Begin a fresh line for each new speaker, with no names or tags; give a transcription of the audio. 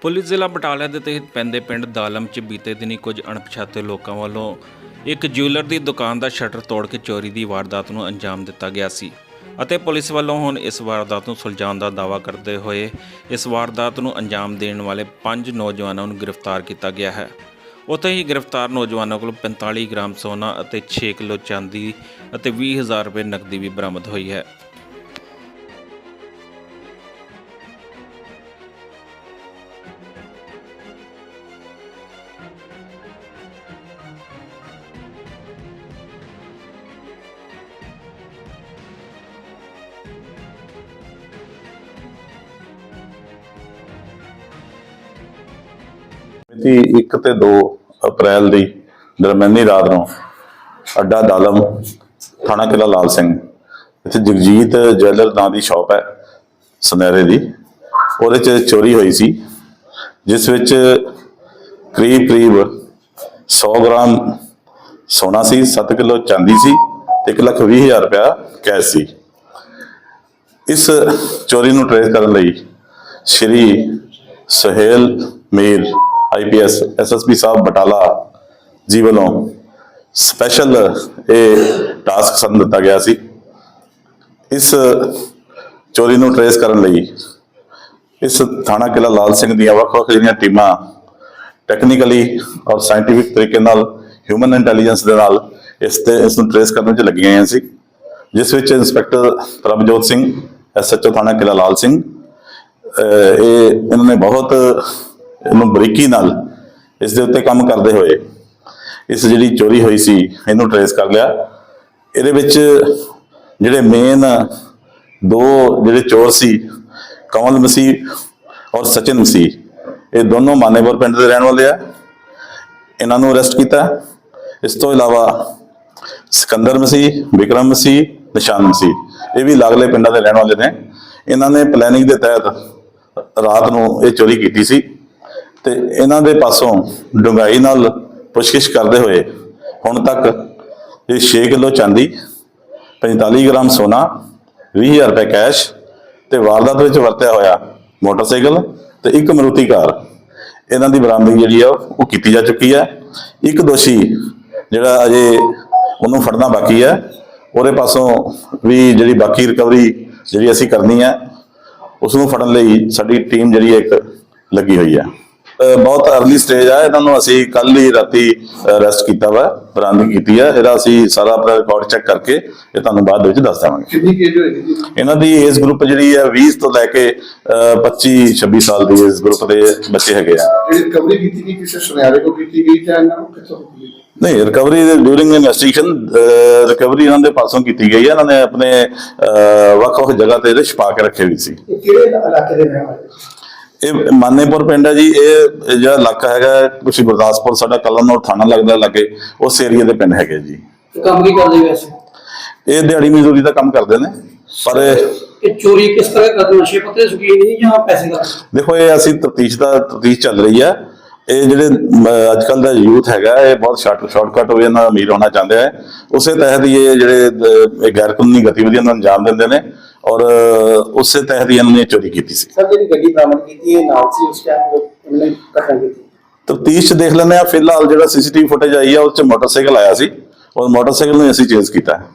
Police ਜ਼ਿਲ੍ਹਾ ਬਟਾਲਾ ਦੇ ਤਹਿਤ ਪੈਂਦੇ ਪਿੰਡ ਦਾਲਮ 'ਚ ਬੀਤੇ ਦਿਨੀ ਕੁਝ ਅਣਪਛਾਤੇ ਲੋਕਾਂ ਵੱਲੋਂ ਇੱਕ ਜਿਊਲਰ ਦੀ ਦੁਕਾਨ ਦਾ ਸ਼ਟਰ ਤੋੜ ਕੇ ਚੋਰੀ ਦੀ ਵਾਰਦਾਤ ਨੂੰ ਅੰਜਾਮ ਦਿੱਤਾ ਗਿਆ ਸੀ। ਅਤੇ ਪੁਲਿਸ ਵੱਲੋਂ ਹੁਣ ਇਸ ਵਾਰਦਾਤ ਨੂੰ ਸੁਲਝਾਉਣ ਦਾ ਦਾਅਵਾ ਕਰਦੇ ਹੋਏ ਇਸ ਵਾਰਦਾਤ ਨੂੰ ਅੰਜਾਮ ਦੇਣ ਵਾਲੇ ਪੰਜ ਨੌਜਵਾਨਾਂ ਨੂੰ ਗ੍ਰਿਫਤਾਰ ਕੀਤਾ ਗਿਆ ਹੈ। ਉੱਥੇ ਹੀ ਗ੍ਰਿਫਤਾਰ ਨੌਜਵਾਨਾਂ ਕੋਲ 45 ਗ੍ਰਾਮ ਸੋਨਾ ਅਤੇ 6 ਕਿਲੋ ਚਾਂਦੀ ਅਤੇ 20000 ਰੁਪਏ ਨਕਦੀ ਵੀ ਬਰਾਮਦ ਹੋਈ ਹੈ।
ਮਿਤੀ 1 ਤੇ 2 ਅਪ੍ਰੈਲ ਦੀ ਦਰਮਿਆਨੀ ਰਾਤ ਨੂੰ ਅੱਡਾ ਦਾਲਮ, ਥਾਣਾ ਕਿਲਾ ਲਾਲ ਸਿੰਘ। ਇੱਥੇ ਜਗਜੀਤ ਜਵੈਲਰ ਨਾਂ ਦੀ ਸ਼ਾਪ ਹੈ ਸੁਨਹਿਰੇ ਦੀ। ਉਹਦੇ ਚ ਚੋਰੀ ਹੋਈ ਸੀ, ਜਿਸ ਵਿੱਚ ਕਰੀਬ ਕਰੀਬ 100 ਗ੍ਰਾਮ ਸੋਨਾ ਸੀ 7 ਕਿਲੋ ਚਾਂਦੀ ਸੀ ਤੇ 1 ਲੱਖ 20 ਹਜ਼ਾਰ ਰੁਪਇਆ ਕੈਸ਼ ਸੀ। ਇਸ ਚੋਰੀ ਨੂੰ ਟ੍ਰੇਸ ਕਰਨ ਲਈ ਸ਼੍ਰੀ ਸੁਹੇਲ ਮੀਰ ਆਈਪੀਐਸ ਐਸਐਸਪੀ ਸਾਹਿਬ ਬਟਾਲਾ ਜੀ ਵੱਲੋਂ ਸਪੈਸ਼ਲ ਇਹ ਟਾਸਕ ਸਾਨੂੰ ਦਿੱਤਾ ਗਿਆ ਸੀ। ਇਸ ਚੋਰੀ ਨੂੰ ਟਰੇਸ ਕਰਨ ਲਈ ਇਸ ਥਾਣਾ ਕਿਲਾ ਲਾਲ ਸਿੰਘ ਦੀਆਂ ਵੱਖ-ਵੱਖ ਜਿਹੜੀਆਂ ਟੀਮਾਂ ਟੈਕਨੀਕਲੀ ਔਰ ਸਾਇੰਟੀਫਿਕ ਤਰੀਕੇ ਨਾਲ ਹਿਊਮਨ ਇੰਟੈਲੀਜੈਂਸ ਦੇ ਨਾਲ ਇਸ ਤੇ ਇਸ ਨੂੰ ਟਰੇਸ ਕਰਨ 'ਚ ਲੱਗੀਆਂ ਹੋਈਆਂ ਸੀ। ਜਿਸ ਵਿੱਚ ਇੰਸਪੈਕਟਰ ਪ੍ਰਭਜੋਤ ਸਿੰਘ ਐਸਐਚਓ ਥਾਣਾ ਕਿਲਾ ਲਾਲ ਸਿੰਘ ਇਹ ਇਹਨਾਂ ਨੇ ਬਹੁਤ ਇਹਨੂੰ ਬਰੀਕੀ ਨਾਲ ਇਸ ਦੇ ਉੱਤੇ ਕੰਮ ਕਰਦੇ ਹੋਏ, ਇਸ ਜਿਹੜੀ ਚੋਰੀ ਹੋਈ ਸੀ, ਇਹਨੂੰ ਟਰੇਸ ਕਰ ਲਿਆ। ਇਹਦੇ ਵਿੱਚ ਜਿਹੜੇ ਮੇਨ ਦੋ ਜਿਹੜੇ ਚੋਰ ਸੀ, ਕਮਲ ਮਸੀਹ ਔਰ ਸਚਿਨ ਮਸੀਹ, ਇਹ ਦੋਨੋਂ ਮਾਨੇਪੁਰ ਪਿੰਡ ਦੇ ਰਹਿਣ ਵਾਲੇ ਆ। ਇਹਨਾਂ ਨੂੰ ਅਰੈਸਟ ਕੀਤਾ। ਇਸ ਤੋਂ ਇਲਾਵਾ ਸਿਕੰਦਰ ਮਸੀਹ, ਵਿਕਰਮ ਮਸੀਹ, ਨਿਸ਼ਾਨ ਮਸੀਹ, ਇਹ ਵੀ ਲਾਗਲੇ ਪਿੰਡਾਂ ਦੇ ਰਹਿਣ ਵਾਲੇ ਨੇ। ਇਹਨਾਂ ਨੇ ਪਲੈਨਿੰਗ ਦੇ ਤਹਿਤ ਰਾਤ ਨੂੰ ਇਹ ਚੋਰੀ ਕੀਤੀ ਸੀ। ਤੇ ਇਹਨਾਂ ਦੇ ਪਾਸੋਂ ਡੁੰਗਾਈ ਨਾਲ ਪੁੱਛਗਿੱਛ ਕਰਦੇ ਹੋਏ ਹੁਣ ਤੱਕ ਇਹ 6 ਕਿਲੋ ਚਾਂਦੀ 45 ਗ੍ਰਾਮ ਸੋਨਾ 20000 ਰੁਪਏ ਕੈਸ਼ ਤੇ ਵਾਰਦਾਤ ਵਿੱਚ ਵਰਤਿਆ ਹੋਇਆ ਮੋਟਰਸਾਈਕਲ ਤੇ ਇੱਕ ਮਰੂਤੀ ਕਾਰ। ਇਹਨਾਂ ਦੀ ਬਰਾਮਦਗੀ ਜਿਹੜੀ ਆ, ਉਹ ਕੀਤੀ ਜਾ ਚੁੱਕੀ ਹੈ। ਇੱਕ ਦੋਸ਼ੀ ਜਿਹੜਾ ਅਜੇ ਉਹਨੂੰ ਫੜਨਾ ਬਾਕੀ ਹੈ। ਉਹਦੇ ਪਾਸੋਂ ਵੀ ਜਿਹੜੀ ਬਾਕੀ ਰਿਕਵਰੀ ਜਿਹੜੀ ਅਸੀਂ ਕਰਨੀ ਹੈ ਉਸ ਨੂੰ ਫੜਨ ਲਈ ਸਾਡੀ ਟੀਮ ਜਿਹੜੀ ਹੈ ਇੱਕ ਲੱਗੀ ਹੋਈ ਹੈ। ਬਹੁਤ ਅਰਲੀ ਸਟੇਜ ਆ ਇਹਨਾਂ ਨੂੰ ਅਸੀਂ ਕੱਲ ਹੀ ਰਾਤੀ ਅਰੈਸਟ ਕੀਤਾ ਵਾ ਬਰਾਮਦਗੀ ਕੀਤੀ ਹੈ ਇਹਦਾ ਅਸੀਂ ਸਾਰਾ ਆਪਣਾ ਰਿਕਾਰਡ ਚੈੱਕ ਕਰਕੇ ਇਹ ਤੁਹਾਨੂੰ ਬਾਅਦ ਵਿੱਚ ਦੱਸ
ਕਿੰਨੀ ਹੋਏਗੀ ਜੀ?
ਇਹਨਾਂ ਦੀ ਏਜ ਗਰੁੱਪ ਜਿਹੜੀ ਹੈ 20 ਤੋਂ ਲੈ ਕੇ ਅਹ 25 26 ਸਾਲ ਦੀ ਏਜ ਗਰੁੱਪ ਦੇ ਬੱਚੇ ਹੈਗੇ ਆ।
ਰਿਕਵਰੀ ਕੀਤੀ ਗਈ ਕਿਸੇ ਸੁਨਿਆਰੇ ਕੋ ਕੀਤੀ ਗਈ ਜਾਂ ਇਹਨਾਂ ਨੂੰ ਕਿੱਥੋਂ ਕੀਤੀ ਗਈ?
ਨਹੀਂ ਰਿਕਵਰੀ ਦੇ ਡਿਊਰਿੰਗ ਇਨਵੈਸਟੀਗੇਸ਼ਨ ਰਿਕਵਰੀ ਇਹਨਾਂ ਦੇ ਪਾਸੋਂ ਕੀਤੀ ਗਈ ਹੈ ਇਹਨਾਂ ਨੇ ਆਪਣੇ ਵੱਖ-ਵੱਖ ਜਗ੍ਹਾ ਤੇ ਛਪਾ ਕੇ ਰੱਖੇ ਹੋਏ ਸੀ।
ਕਿਹੜੇ ਇਲਾਕੇ ਦੇ ਰਹਿਣ ਵਾਲੇ?
ਇਹ ਮਾਨੇਪੁਰ ਪਿੰਡ ਹੈ ਜੀ ਇਹ ਜਿਹੜਾ ਇਲਾਕਾ ਹੈਗਾ ਕੁਛ ਗੁਰਦਾਸਪੁਰ ਸਾਡਾ ਕਲਨੌਰ ਥਾਣਾ ਲੱਗਦਾ ਲੱਗੇ ਉਸ ਏਰੀਆ ਦੇ ਪਿੰਡ ਹੈਗੇ ਜੀ।
ਕੰਮ ਕੀ ਕਰਦੇ ਵੈਸੇ?
ਇਹ ਦਿਹਾੜੀ ਮਜ਼ਦੂਰੀ ਦਾ ਕੰਮ ਕਰਦੇ ਨੇ ਪਰ ਇਹ-
ਚੋਰੀ ਕਿਸ ਤਰ੍ਹਾਂ ਕਰਦੇ ਨਸ਼ੇ ਪੱਤੇ ਦੇ ਸ਼ੌਕੀਨ ਨਹੀਂ ਜਾਂ ਪੈਸੇ ਦਾ?
ਦੇਖੋ ਇਹ ਅਸੀਂ ਤਫਤੀਸ਼ ਦਾ ਤਫਤੀਸ਼ ਚੱਲ ਰਹੀ ਹੈ। ਇਹ ਜਿਹੜੇ ਅੱਜ ਕੱਲ ਦਾ ਯੂਥ ਹੈਗਾ ਇਹ ਬਹੁਤ ਸ਼ਾਰਟ ਸ਼ਾਰਟਕਟ ਹੋਵੇ ਇਹਨਾਂ ਅਮੀਰ ਹੋਣਾ ਚਾਹੁੰਦੇ ਹੈ ਉਸੇ ਤਹਿਤ ਇਹ ਜਿਹੜੇ ਗੈਰ ਕਾਨੂੰਨੀ ਗਤੀਵਿਧੀਆਂ ਨੂੰ ਅੰਜਾਮ ਦਿੰਦੇ ਨੇ। ਔਰ ਉਸੇ ਤਹਿਤ ਇਹਨਾਂ ਨੇ ਚੋਰੀ ਕੀਤੀ ਸੀ।
ਸਰ ਜਿਹੜੀ ਗੱਡੀ ਬਰਾਮਦ ਕੀਤੀ ਹੈ ਨਾਲ ਸੀ ਉਸ ਟਾਈਮ ਉਹਨੇ ਘਟਨਾ ਕੀਤੀ।
ਤਫਤੀਸ਼ ਚ ਦੇਖ ਲੈਂਦੇ ਆ ਫਿਲਹਾਲ ਜਿਹੜਾ ਸੀਸੀਟੀਵੀ ਫੁਟੇਜ ਆਈ ਆ ਉਸ ਚ ਮੋਟਰਸਾਈਕਲ ਆਇਆ ਸੀ। ਔਰ ਮੋਟਰਸਾਈਕਲ ਨੂੰ ਅਸੀਂ ਚੇਂਜ ਕੀਤਾ ਹੈ।